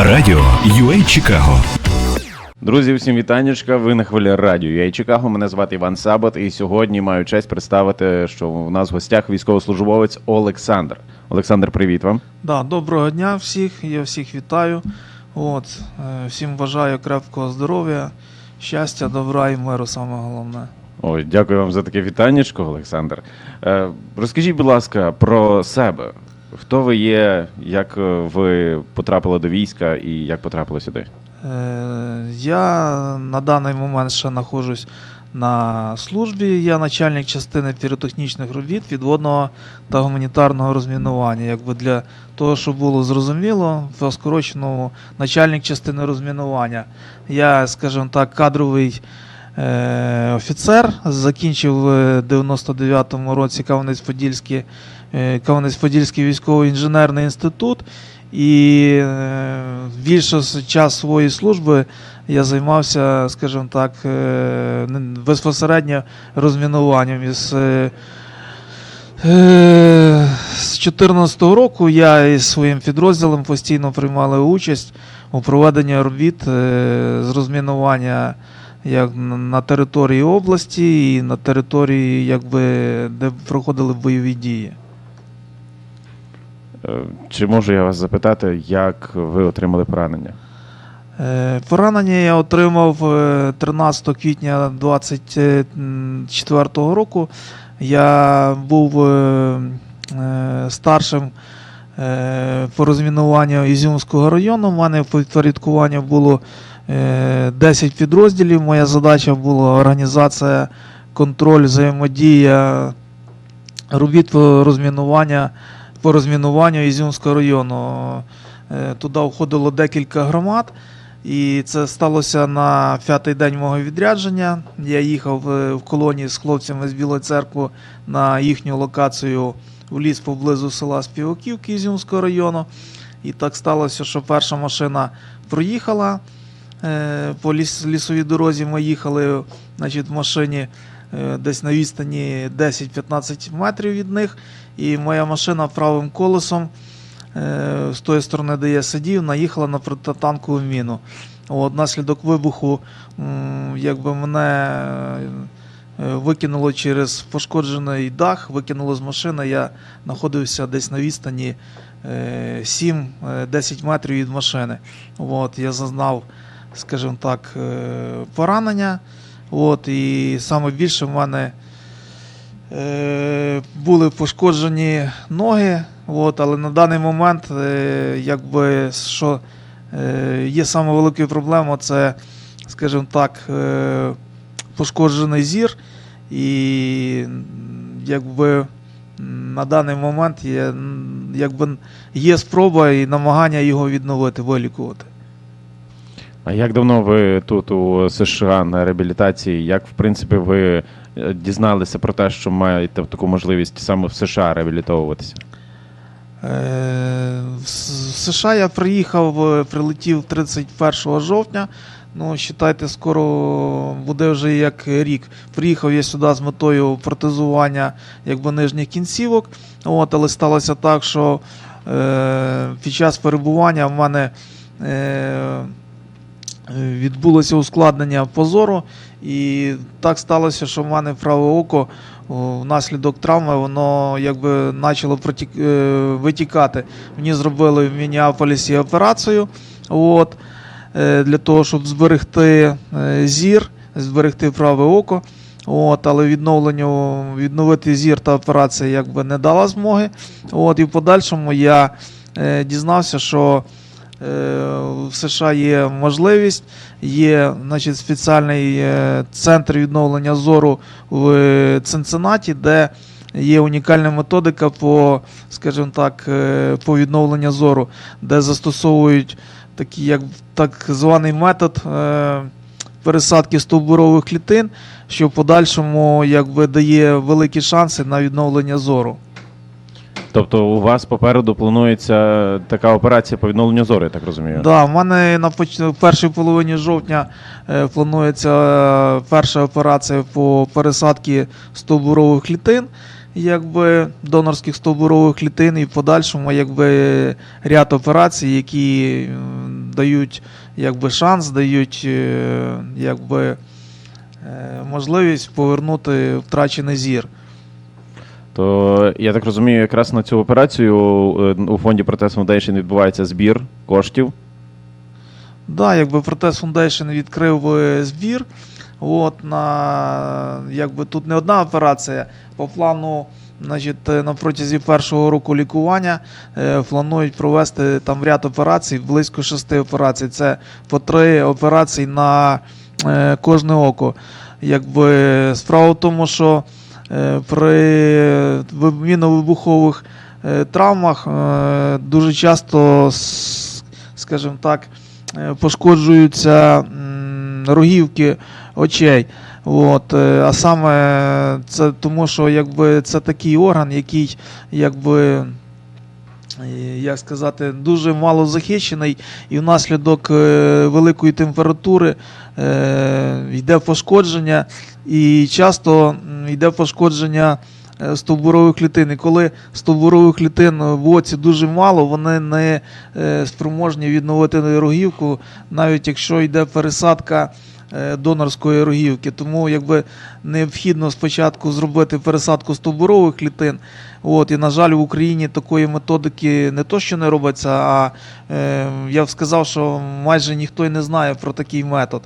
Радіо UA Чикаго Друзі, всім вітаннячка. Ви на хвилі радіо Я Чикаго. Мене звати Іван Сабат, і сьогодні маю честь представити, що у нас в гостях військовослужбовець Олександр. Олександр, привіт вам. Да, доброго дня всіх, я всіх вітаю. От, е, всім бажаю крепкого здоров'я, щастя, добра і миру, саме головне. Ой, дякую вам за таке вітаннячко, Олександр. Е, розкажіть, будь ласка, про себе. Хто ви є, як е, ви потрапили до війська і як потрапили сюди? Е, я на даний момент ще знаходжусь на службі. Я начальник частини піротехнічних робіт відводного та гуманітарного розмінування. Якби для того, щоб було зрозуміло, по скороченому начальник частини розмінування. Я, скажімо так, кадровий. Е, Офіцер закінчив в 99-му році Кам'янець-Подільський, е, Кам'янець-Подільський військовий інженерний інститут. І е, більше час своєї служби я займався, скажімо так, безпосередньо розмінуванням. Із, е, е, з 2014 року я із своїм підрозділом постійно приймали участь у проведенні робіт з розмінування як на- території області і на території, якби, де проходили бойові дії. Е, чи можу я вас запитати, як ви отримали поранення? Е, Поранення я отримав е, 13 квітня 24 року. Я був е, е, старшим е, по розмінуванню Ізюмського району. У мене в підпорядкуванні було е, 10 підрозділів. Моя задача була організація, контроль, взаємодія робіт по розмінування по розмінуванню Ізюмського району. Е, Туди входило декілька громад. І це сталося на п'ятий день мого відрядження. Я їхав е, в колонії з хлопцями з Білої церкви на їхню локацію в ліс поблизу села Співаківки Ізюмського району. І так сталося, що перша машина проїхала е, по ліс, лісовій дорозі. Ми їхали значить, в машині е, десь на відстані 10-15 метрів від них. І моя машина правим колесом е, з тої сторони, де я сидів, наїхала на протитанкову міну. От, наслідок вибуху якби мене е, викинуло через пошкоджений дах, викинуло з машини. Я знаходився десь на відстані е, 7-10 метрів від машини. От, я зазнав, скажімо так, е, поранення. От, і саме більше в мене е, були пошкоджені ноги, от, але на даний момент, е, якби, що е, є саме великою проблемою, це, скажімо так, е, пошкоджений зір. І якби на даний момент є, якби, є спроба і намагання його відновити, вилікувати. А як давно ви тут у США на реабілітації? Як в принципі ви е, дізналися про те, що маєте таку можливість саме в США реабілітовуватися? Е, В США я приїхав, е, прилетів 31 жовтня. Ну, вважайте, скоро буде вже як рік. Приїхав я сюди з метою протезування якби, нижніх кінцівок. От, але сталося так, що е, під час перебування в мене е, відбулося ускладнення позору, і так сталося, що в мене праве око внаслідок травми воно якби почало протік... е, витікати. Мені зробили в Мініаполісі операцію. От, е, для того, щоб зберегти е, зір, зберегти праве око. От, але відновленню, відновити зір та операція якби не дала змоги. От, і в подальшому я е, дізнався, що е, в США є можливість, є значить, спеціальний е, центр відновлення зору в Цинциннаті, де є унікальна методика по, скажімо так, е, по відновленню зору, де застосовують такий, як так званий метод е, пересадки стовбурових клітин, що в подальшому якби дає великі шанси на відновлення зору. Тобто у вас попереду планується така операція по відновленню зору, я так розумію. Да, в мене на поч- першій половині жовтня е, планується е, перша операція по пересадці стовбурових клітин, якби донорських стовбурових клітин, і в подальшому якби ряд операцій, які дають якби, шанс, дають е, якби, можливість повернути втрачений зір. То я так розумію, якраз на цю операцію е, у фонді Протест Foundation відбувається збір коштів. Да, якби Протест Foundation відкрив е, збір. От на якби тут не одна операція. По плану, значить, е, на протязі першого року лікування е, планують провести там ряд операцій, близько шести операцій. Це по три операції на е, кожне око. Якби справа в тому, що при ви- міновибухових е, травмах е, дуже часто, скажімо так, е, пошкоджуються рогівки очей. От, е, а саме це тому, що якби це такий орган, який якби. Як сказати, дуже мало захищений, і внаслідок е, великої температури е, йде пошкодження, і часто йде пошкодження е, стовбурових клітин. І коли стовбурових клітин в оці дуже мало, вони не спроможні відновити рогівку, навіть якщо йде пересадка донорської рогівки. Тому якби необхідно спочатку зробити пересадку стовбурових клітин. От, і, на жаль, в Україні такої методики не то, що не робиться, а е, я б сказав, що майже ніхто й не знає про такий метод.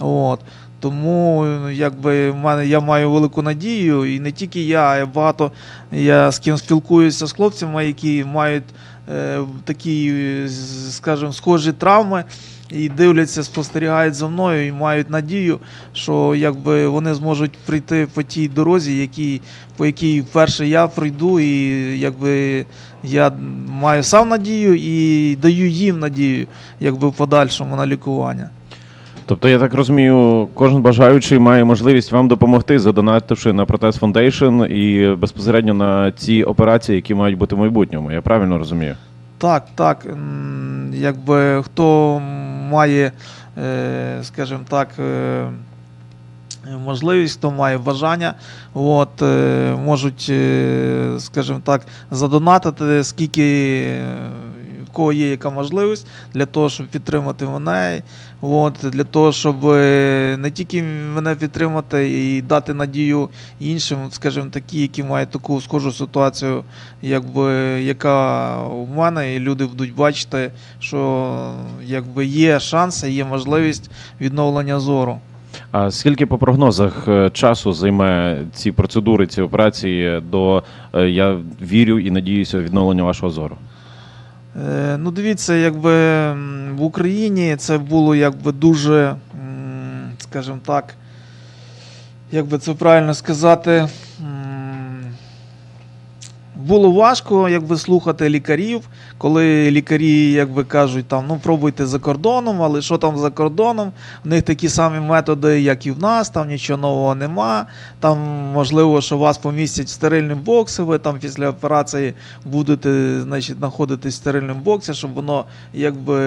От. Тому якби я маю велику надію, і не тільки я, а багато я з ким спілкуюся з хлопцями, які мають е, такі, скажімо, схожі травми. І дивляться, спостерігають за мною і мають надію, що якби вони зможуть прийти по тій дорозі, які, по якій вперше я пройду, і якби я маю сам надію і даю їм надію, якби в подальшому на лікування. Тобто, я так розумію, кожен бажаючий має можливість вам допомогти, задонативши на Протест Foundation і безпосередньо на ці операції, які мають бути в майбутньому. Я правильно розумію? Так, так. Якби хто має, е, скажімо так, е, можливість, хто має бажання, от, е, можуть, скажімо так, задонатити, скільки кого є яка можливість для того, щоб підтримати мене, от, для того, щоб е, не тільки мене підтримати і дати надію іншим, скажімо, такі, які мають таку схожу ситуацію, якби, яка у мене, і люди будуть бачити, що якби є шанси, є можливість відновлення зору. А скільки по прогнозах е, часу займе ці процедури, ці операції до е, я вірю і надіюся відновлення вашого зору? Е, Ну, дивіться, якби в Україні це було якби дуже, скажімо так, як би це правильно сказати, було важко якби, слухати лікарів, коли лікарі якби, кажуть, там, ну пробуйте за кордоном, але що там за кордоном? В них такі самі методи, як і в нас, там нічого нового нема. Там можливо, що вас помістять в стерильні бокси, ви там після операції будете значить, знаходитись в стерильному боксі, щоб воно якби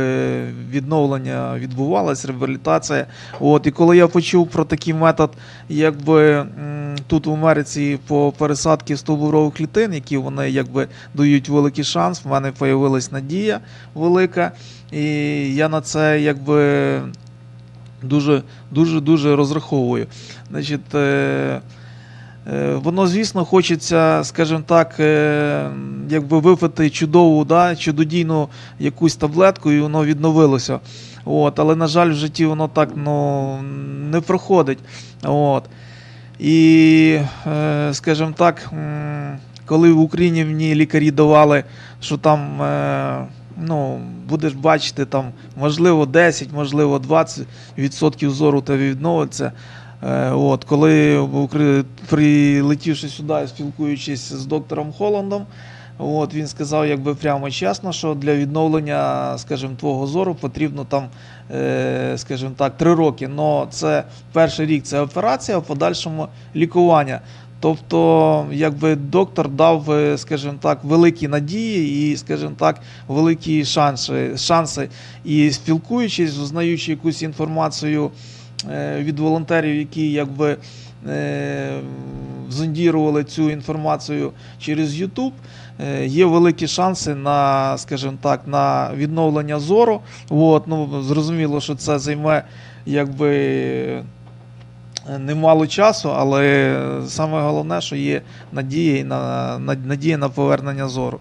відновлення відбувалось, реабілітація. От, і коли я почув про такий метод, якби тут в Америці по пересадці стовбурових клітин, які вони якби дають великий шанс, в мене з'явилась надія велика, і я на це якби дуже дуже дуже розраховую. Значить, е, е, воно, звісно, хочеться, скажімо так, е, якби випити чудову, да, чудодійну якусь таблетку, і воно відновилося. От, але, на жаль, в житті воно так ну, не проходить. От. І, скажімо так, коли в Україні мені лікарі давали, що там. Е, Ну, будеш бачити, там, можливо, 10, можливо, 20% зору тебе відновиться. Е, от, коли прилетівши сюди, і спілкуючись з доктором Холландом, от, він сказав, якби прямо чесно, що для відновлення, скажімо, твого зору потрібно там, е, скажімо так, 3 роки. Но це перший рік це операція, а в подальшому лікування. Тобто, якби доктор дав, е, скажімо так, великі надії і, скажімо так, великі шанси. шанси. І спілкуючись, знаючи якусь інформацію е, від волонтерів, які якби. е, зондірували цю інформацію через YouTube, є великі шанси на, скажімо так, на відновлення зору. От, ну, зрозуміло, що це займе якби немало часу, але саме головне, що є надія і на, на, надія на повернення зору.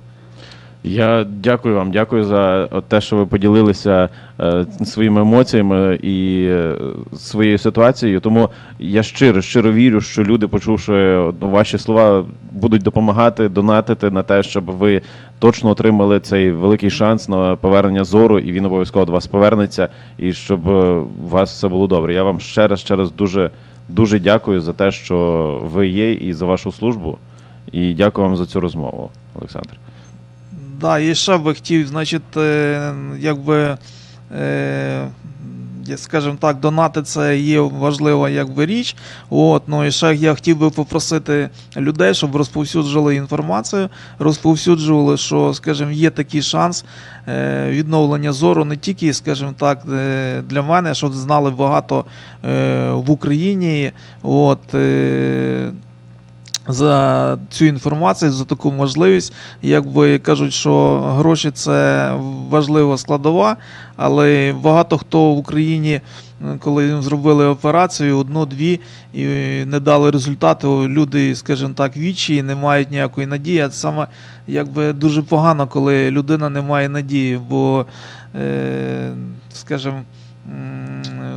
Я дякую вам, дякую за те, що ви поділилися е, своїми емоціями і е, своєю ситуацією. Тому я щиро, щиро вірю, що люди, почувши ну, ваші слова, будуть допомагати, донатити на те, щоб ви точно отримали цей великий шанс на повернення зору, і він обов'язково до вас повернеться, і щоб е, у вас все було добре. Я вам ще раз, ще раз дуже, дуже дякую за те, що ви є, і за вашу службу. І дякую вам за цю розмову, Олександр. Да, і ще би хотів, значить, е, якби, е, скажімо так, донати це є важлива якби, річ. От, ну і ще я хотів би попросити людей, щоб розповсюджували інформацію, розповсюджували, що, скажімо, є такий шанс е, відновлення зору не тільки, скажімо так, е, для мене, щоб знали багато е, в Україні. От, за цю інформацію, за таку можливість. Якби кажуть, що гроші це важлива складова, але багато хто в Україні, коли їм зробили операцію, одну-дві і не дали результату, люди, скажімо так, вічі, не мають ніякої надії. Це саме якби дуже погано, коли людина не має надії, бо, е, скажімо,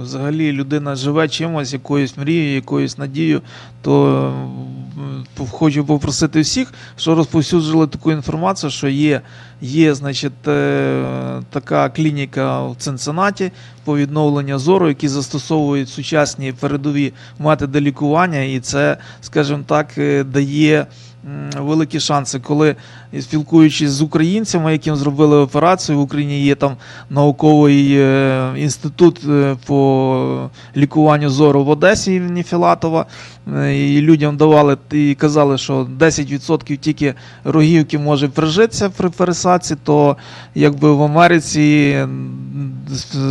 взагалі людина живе чимось, якоюсь мрією, якоюсь надією, то хочу попросити всіх, що розповсюджували таку інформацію, що є, є значить, е, така клініка в Ценценаті по відновленню зору, які застосовують сучасні передові методи лікування, і це, скажімо так, е, дає великі шанси, коли спілкуючись з українцями, яким зробили операцію, в Україні є там науковий е, інститут е, по лікуванню зору в Одесі імені Філатова. Е, І людям давали і казали, що 10% тільки рогівки може прижитися при пересадці, то якби в Америці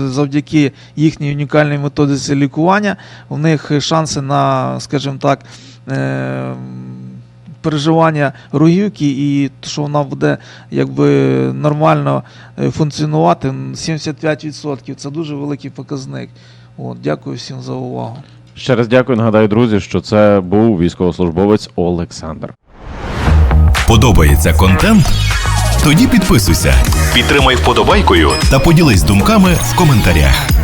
завдяки їхній унікальній методиці лікування у них шанси на, скажімо так, переживання рогівки і що вона буде якби нормально е, функціонувати 75%. Це дуже великий показник. От, дякую всім за увагу. Ще раз дякую. Нагадаю, друзі, що це був військовослужбовець Олександр. Подобається контент? Тоді підписуйся, підтримай вподобайкою та поділись думками в коментарях.